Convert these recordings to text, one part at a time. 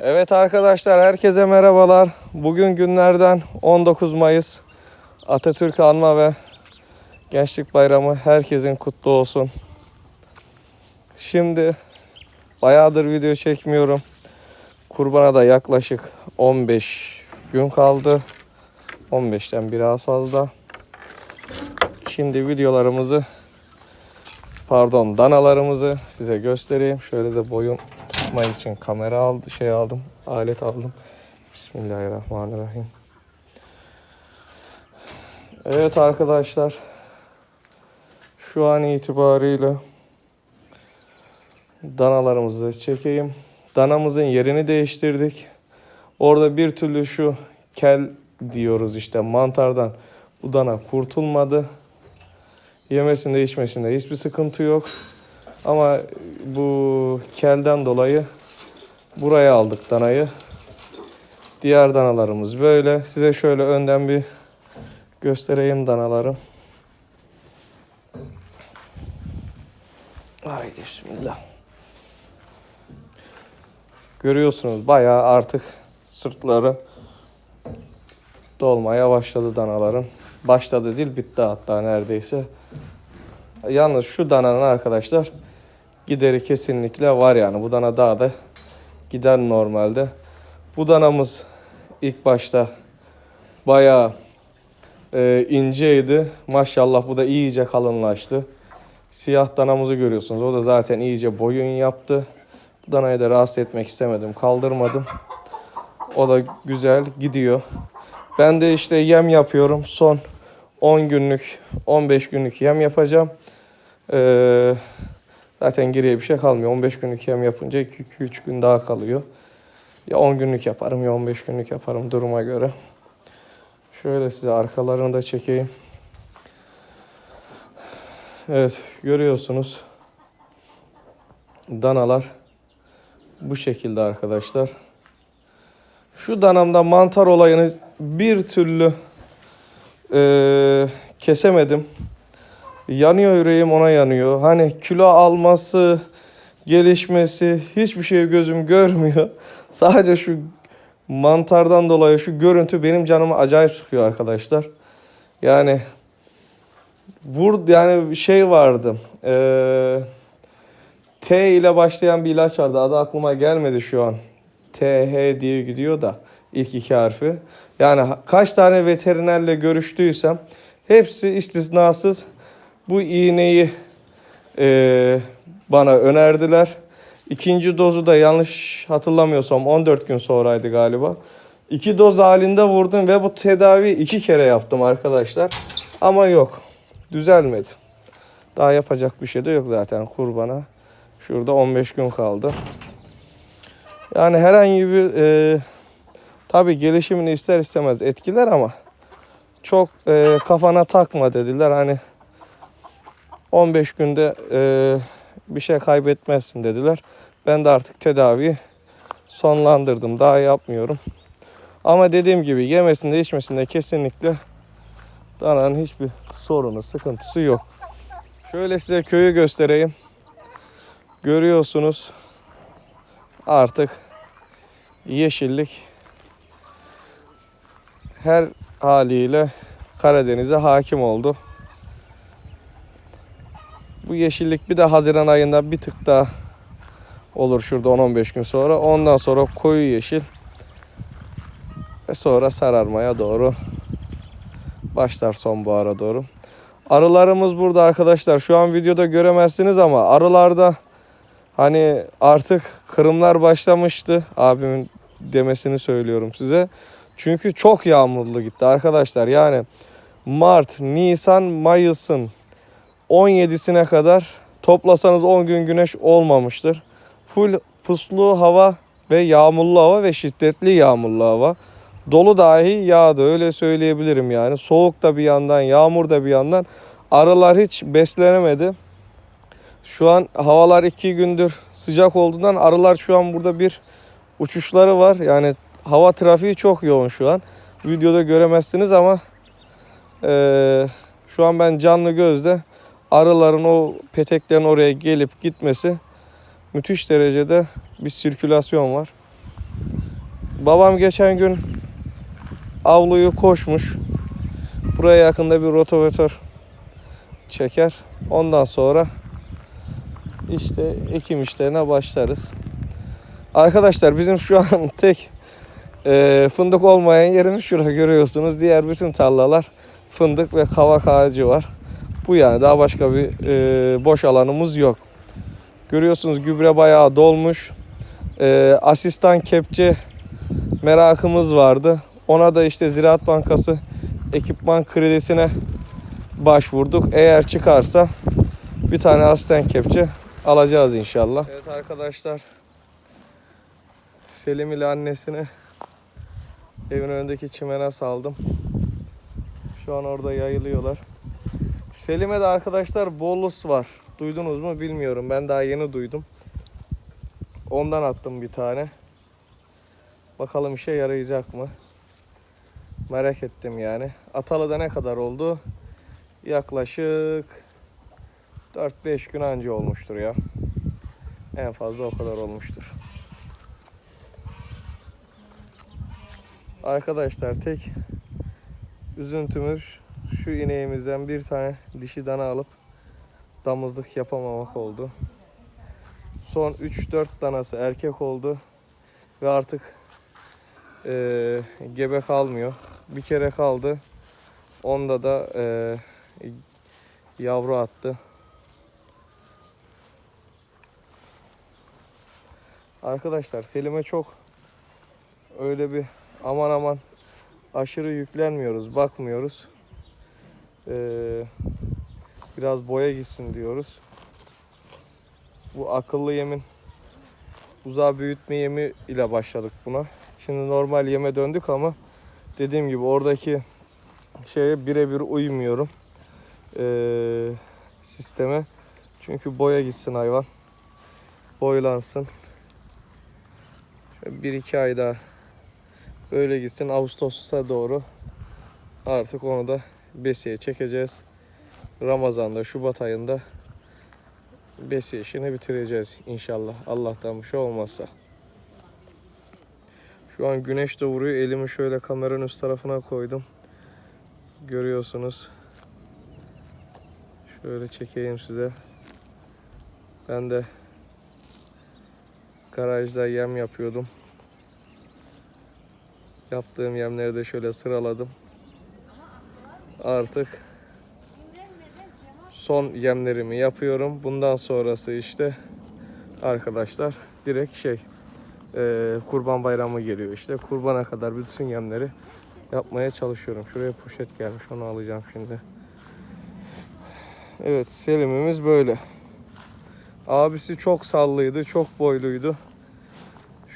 Evet arkadaşlar herkese merhabalar. Bugün günlerden 19 Mayıs. Atatürk Anma ve Gençlik Bayramı herkesin kutlu olsun. Şimdi bayağıdır video çekmiyorum. Kurbana da yaklaşık 15 gün kaldı. 15'ten biraz fazla. Şimdi videolarımızı pardon danalarımızı size göstereyim. Şöyle de boyun tutma için kamera aldı, şey aldım, alet aldım. Bismillahirrahmanirrahim. Evet arkadaşlar. Şu an itibariyle danalarımızı çekeyim. Danamızın yerini değiştirdik. Orada bir türlü şu kel diyoruz işte mantardan bu dana kurtulmadı. Yemesinde içmesinde hiçbir sıkıntı yok. Ama bu kelden dolayı buraya aldık danayı. Diğer danalarımız böyle. Size şöyle önden bir göstereyim danalarım. Haydi bismillah. Görüyorsunuz bayağı artık sırtları dolmaya başladı danaların. Başladı değil bitti hatta neredeyse. Yalnız şu dananın arkadaşlar gideri kesinlikle var yani. Bu dana daha da gider normalde. Bu danamız ilk başta bayağı e, inceydi. Maşallah bu da iyice kalınlaştı. Siyah danamızı görüyorsunuz. O da zaten iyice boyun yaptı. Bu danayı da rahatsız etmek istemedim. Kaldırmadım. O da güzel gidiyor. Ben de işte yem yapıyorum. Son 10 günlük, 15 günlük yem yapacağım. Ee, zaten geriye bir şey kalmıyor. 15 günlük yem yapınca 2-3 gün daha kalıyor. Ya 10 günlük yaparım ya 15 günlük yaparım duruma göre. Şöyle size arkalarını da çekeyim. Evet görüyorsunuz. Danalar bu şekilde arkadaşlar. Şu danamda mantar olayını bir türlü eee, kesemedim. Yanıyor yüreğim ona yanıyor. Hani kilo alması, gelişmesi hiçbir şey gözüm görmüyor. Sadece şu mantardan dolayı şu görüntü benim canımı acayip sıkıyor arkadaşlar. Yani vur yani şey vardı. Eee T ile başlayan bir ilaç vardı. Adı aklıma gelmedi şu an. TH diye gidiyor da ilk iki harfi. Yani kaç tane veterinerle görüştüysem hepsi istisnasız bu iğneyi eee, bana önerdiler. İkinci dozu da yanlış hatırlamıyorsam 14 gün sonraydı galiba. İki doz halinde vurdum ve bu tedavi iki kere yaptım arkadaşlar. Ama yok. Düzelmedi. Daha yapacak bir şey de yok zaten kurbana. Şurada 15 gün kaldı. Yani herhangi bir e, tabi gelişimini ister istemez etkiler ama çok e, kafana takma dediler. Hani 15 günde e, bir şey kaybetmezsin dediler. Ben de artık tedaviyi sonlandırdım. Daha yapmıyorum. Ama dediğim gibi yemesinde içmesinde kesinlikle dananın hiçbir sorunu, sıkıntısı yok. Şöyle size köyü göstereyim. Görüyorsunuz artık yeşillik her haliyle Karadeniz'e hakim oldu. Bu yeşillik bir de Haziran ayında bir tık daha olur şurada 10-15 gün sonra. Ondan sonra koyu yeşil ve sonra sararmaya doğru başlar sonbahara doğru. Arılarımız burada arkadaşlar. Şu an videoda göremezsiniz ama arılarda hani artık kırımlar başlamıştı. Abimin demesini söylüyorum size. Çünkü çok yağmurlu gitti arkadaşlar. Yani Mart, Nisan, Mayıs'ın 17'sine kadar toplasanız 10 gün güneş olmamıştır. Full puslu hava ve yağmurlu hava ve şiddetli yağmurlu hava. Dolu dahi yağdı öyle söyleyebilirim yani. Soğuk da bir yandan, yağmur da bir yandan. Arılar hiç beslenemedi. Şu an havalar iki gündür sıcak olduğundan arılar şu an burada bir uçuşları var. Yani hava trafiği çok yoğun şu an. Videoda göremezsiniz ama eee, şu an ben canlı gözle arıların o peteklerin oraya gelip gitmesi müthiş derecede bir sirkülasyon var. Babam geçen gün avluyu koşmuş. Buraya yakında bir rotovatör çeker. Ondan sonra işte ekim işlerine başlarız. Arkadaşlar bizim şu an tek e, fındık olmayan yerimiz şurada görüyorsunuz. Diğer bütün tarlalar fındık ve kavak ağacı var. Bu yani daha başka bir e, boş alanımız yok. Görüyorsunuz gübre bayağı dolmuş. E, asistan kepçe merakımız vardı. Ona da işte Ziraat Bankası ekipman kredisine başvurduk. Eğer çıkarsa bir tane asistan kepçe alacağız inşallah. Evet arkadaşlar. Selim ile annesini evin önündeki çimene saldım. Şu an orada yayılıyorlar. Selim'e de arkadaşlar bolus var. Duydunuz mu bilmiyorum. Ben daha yeni duydum. Ondan attım bir tane. Bakalım işe yarayacak mı? Merak ettim yani. Atalı'da ne kadar oldu? Yaklaşık 4-5 gün önce olmuştur ya. En fazla o kadar olmuştur. Arkadaşlar tek üzüntümüz şu ineğimizden bir tane dişi dana alıp damızlık yapamamak oldu. Son 3-4 danası erkek oldu ve artık eee, gebe kalmıyor. Bir kere kaldı. Onda da eee, yavru attı. Arkadaşlar Selim'e çok öyle bir aman aman aşırı yüklenmiyoruz, bakmıyoruz. Ee, biraz boya gitsin diyoruz. Bu akıllı yemin uzağa büyütme yemi ile başladık buna. Şimdi normal yeme döndük ama dediğim gibi oradaki şeye birebir uymuyorum. Ee, sisteme. Çünkü boya gitsin hayvan. Boylansın. Şöyle bir iki ay daha böyle gitsin. Ağustos'a doğru artık onu da besiye çekeceğiz. Ramazan'da, Şubat ayında besiye işini bitireceğiz inşallah. Allah'tan bir şey olmazsa. Şu an güneş de vuruyor. Elimi şöyle kameranın üst tarafına koydum. Görüyorsunuz. Şöyle çekeyim size. Ben de garajda yem yapıyordum. Yaptığım yemleri de şöyle sıraladım. Artık son yemlerimi yapıyorum. Bundan sonrası işte arkadaşlar direkt şey e, kurban bayramı geliyor işte. Kurbana kadar bütün yemleri yapmaya çalışıyorum. Şuraya poşet gelmiş onu alacağım şimdi. Evet Selim'imiz böyle. Abisi çok sallıydı, çok boyluydu.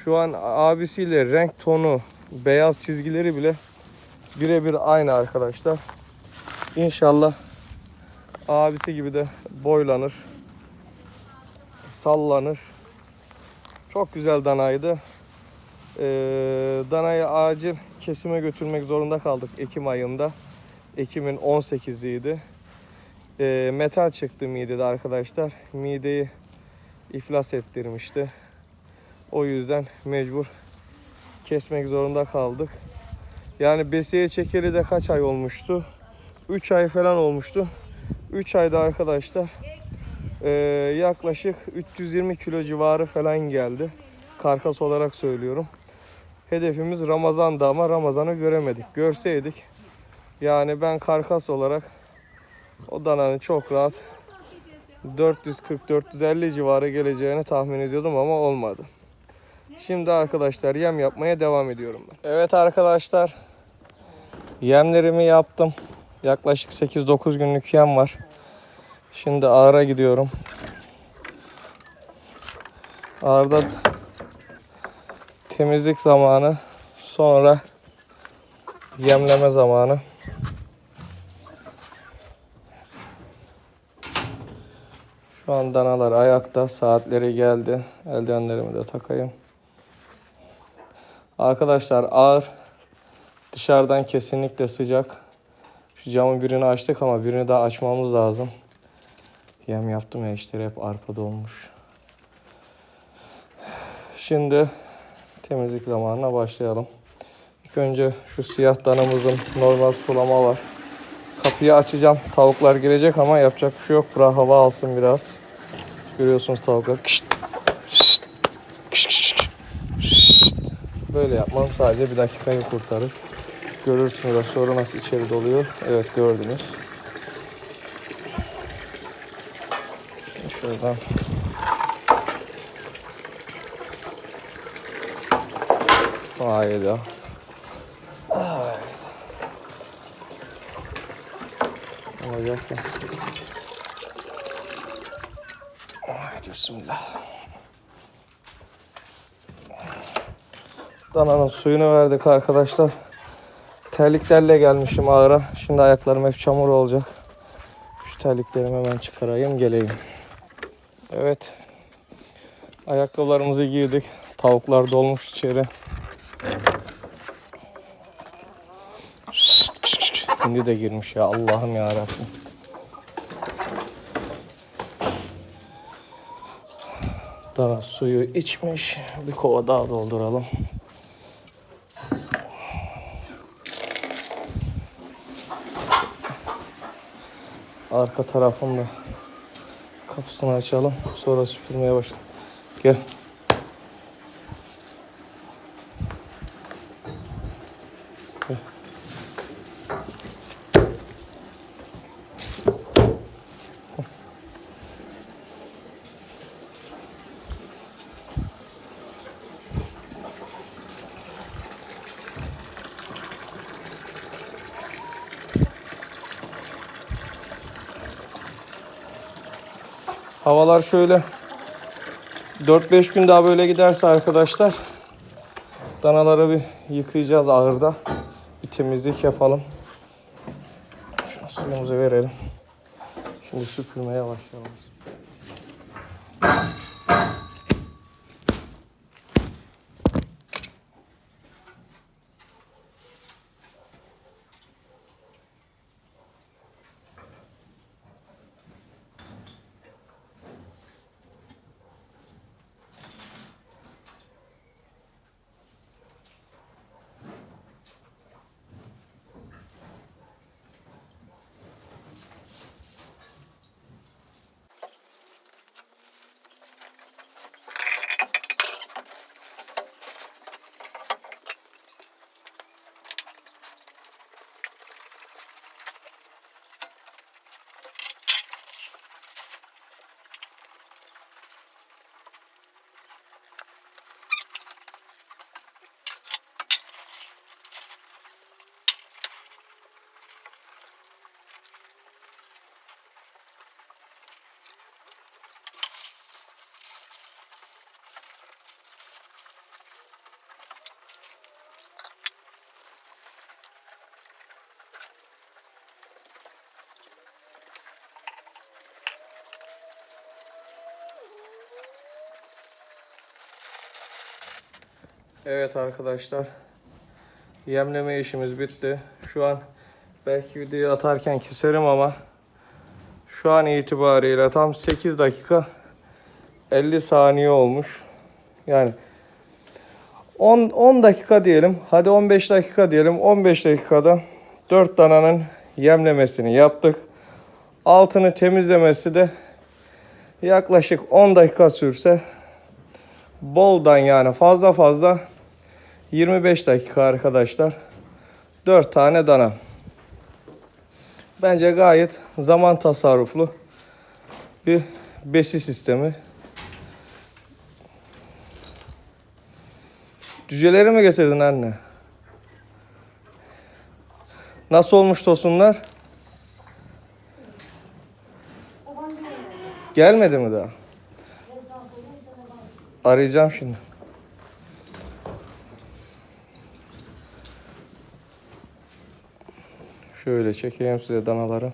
Şu an abisiyle renk tonu, beyaz çizgileri bile birebir aynı arkadaşlar. İnşallah abisi gibi de boylanır, sallanır. Çok güzel danaydı. Ee, danayı acil kesime götürmek zorunda kaldık Ekim ayında. Ekim'in 18'iydi. Ee, metal çıktı midede arkadaşlar. Mideyi iflas ettirmişti. O yüzden mecbur kesmek zorunda kaldık. Yani besiye çekeli de kaç ay olmuştu? 3 ay falan olmuştu. 3 ayda arkadaşlar eee, yaklaşık 320 kilo civarı falan geldi. Karkas olarak söylüyorum. Hedefimiz Ramazan'da ama Ramazan'ı göremedik. Görseydik yani ben karkas olarak o dananın çok rahat 440-450 civarı geleceğini tahmin ediyordum ama olmadı. Şimdi arkadaşlar yem yapmaya devam ediyorum ben. Evet arkadaşlar. Yemlerimi yaptım. Yaklaşık 8-9 günlük yem var. Şimdi ağıra gidiyorum. Ağırda temizlik zamanı. Sonra yemleme zamanı. Şu an danalar ayakta. Saatleri geldi. Eldivenlerimi de takayım. Arkadaşlar ağır. Dışarıdan kesinlikle sıcak. Şu camın birini açtık ama birini daha açmamız lazım. Yem yaptım ya işte hep arpa dolmuş. Şimdi temizlik zamanına başlayalım. İlk önce şu siyah danamızın normal sulama var. Kapıyı açacağım. Tavuklar girecek ama yapacak bir şey yok. Bırak hava alsın biraz. Görüyorsunuz tavuklar. Kışt, şşt, kış, kış, kış, şşt. Böyle yapmam sadece bir dakikayı kurtarır. Görürsünüz sonra nasıl içeri doluyor. Evet gördünüz. Şuradan. Hayda. Olacak ya. Haydi bismillah. Dananın suyunu verdik arkadaşlar. Terliklerle gelmişim ağıra. Şimdi ayaklarım hep çamur olacak. Şu terliklerimi hemen çıkarayım geleyim. Evet. Ayakkabılarımızı giydik. Tavuklar dolmuş içeri. Şimdi de girmiş ya Allah'ım ya Rabbim. Daha suyu içmiş. Bir kova daha dolduralım. Arka tarafın da kapısını açalım. Sonra süpürmeye başlayalım. Gel. Havalar şöyle 4-5 gün daha böyle giderse arkadaşlar danaları bir yıkayacağız ağırda. Bir temizlik yapalım. Şunu suyumuzu verelim. Şimdi süpürmeye başlayalım. Evet arkadaşlar. Yemleme işimiz bitti. Şu an belki videoyu atarken keserim ama şu an itibariyle tam 8 dakika 50 saniye olmuş. Yani 10 10 dakika diyelim. Hadi 15 dakika diyelim. 15 dakikada 4 dananın yemlemesini yaptık. Altını temizlemesi de yaklaşık 10 dakika sürse boldan yani fazla fazla 25 dakika arkadaşlar. 4 tane dana. Bence gayet zaman tasarruflu bir besi sistemi. Cüceleri mi getirdin anne? Nasıl olmuş tosunlar? Gelmedi mi daha? Arayacağım şimdi. Şöyle çekeyim size danaları.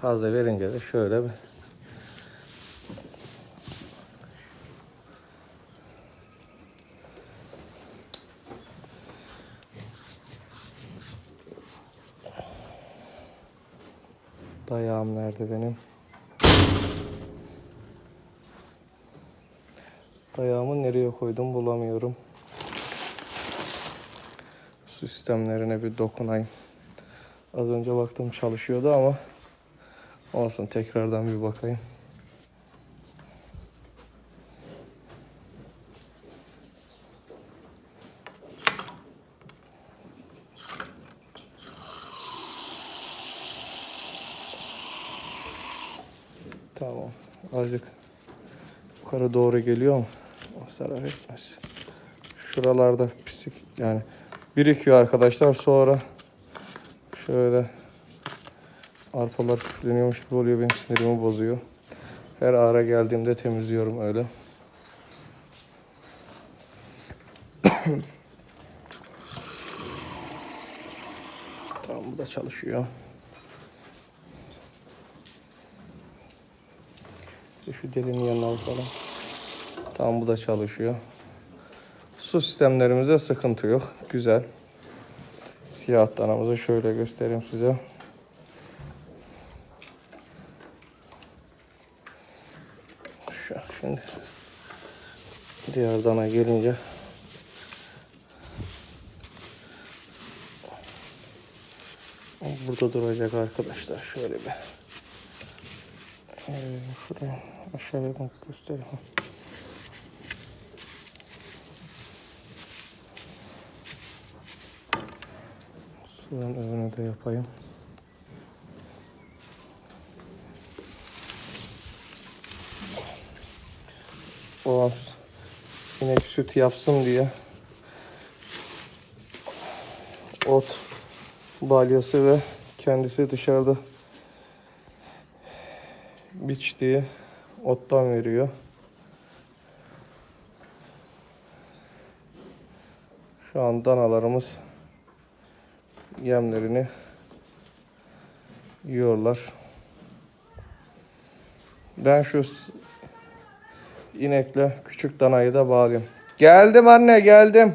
Fazla verince de şöyle bir Dayağım nerede benim? Dayağımı nereye koydum bulamıyorum. Su sistemlerine bir dokunayım. Az önce baktım çalışıyordu ama olsun tekrardan bir bakayım. Tamam. Azıcık yukarı doğru geliyor ama o zarar etmez. Şuralarda pislik yani birikiyor arkadaşlar. Sonra şöyle arpalar küfleniyormuş gibi oluyor. Benim sinirimi bozuyor. Her ara geldiğimde temizliyorum öyle. tamam bu da çalışıyor. İşte Şu delinin yanına bakalım. Tamam bu da çalışıyor. Su sistemlerimizde sıkıntı yok. Güzel. Siyah danamızı şöyle göstereyim size. Şimdi diğer dana gelince burada duracak arkadaşlar. Şöyle bir ee, şuraya aşağıya bak göstereyim. Suyun özünü de yapayım. O inek süt yapsın diye ot balyası ve kendisi dışarıda biçtiği ottan veriyor. Şu an danalarımız yemlerini yiyorlar. Ben şu inekle küçük danayı da bağlayayım. Geldim anne geldim.